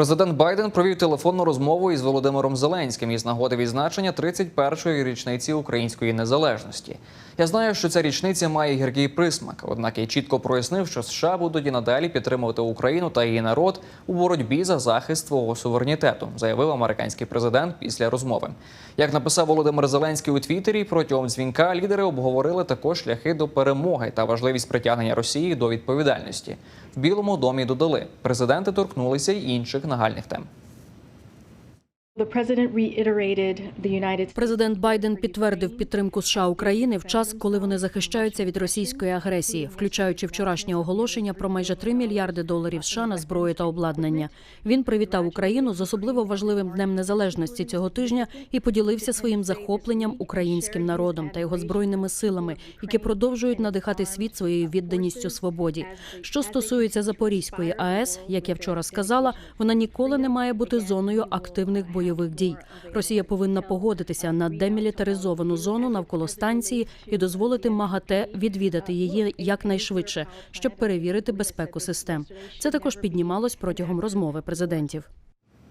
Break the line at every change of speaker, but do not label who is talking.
Президент Байден провів телефонну розмову із Володимиром Зеленським із нагоди відзначення 31-ї річниці української незалежності. Я знаю, що ця річниця має гіркий присмак, однак я чітко прояснив, що США будуть і надалі підтримувати Україну та її народ у боротьбі за захист свого суверенітету, заявив американський президент після розмови. Як написав Володимир Зеленський у Твіттері, протягом дзвінка лідери обговорили також шляхи до перемоги та важливість притягнення Росії до відповідальності. В Білому домі додали, президенти торкнулися й інших нагальних тем.
Президент Байден підтвердив підтримку США України в час, коли вони захищаються від російської агресії, включаючи вчорашнє оголошення про майже 3 мільярди доларів США на зброю та обладнання. Він привітав Україну з особливо важливим днем незалежності цього тижня і поділився своїм захопленням українським народом та його збройними силами, які продовжують надихати світ своєю відданістю свободі. Що стосується Запорізької АЕС, як я вчора сказала, вона ніколи не має бути зоною активних бойових дій. Росія повинна погодитися на демілітаризовану зону навколо станції і дозволити МАГАТЕ відвідати її якнайшвидше, щоб перевірити безпеку систем. Це також піднімалось протягом розмови президентів.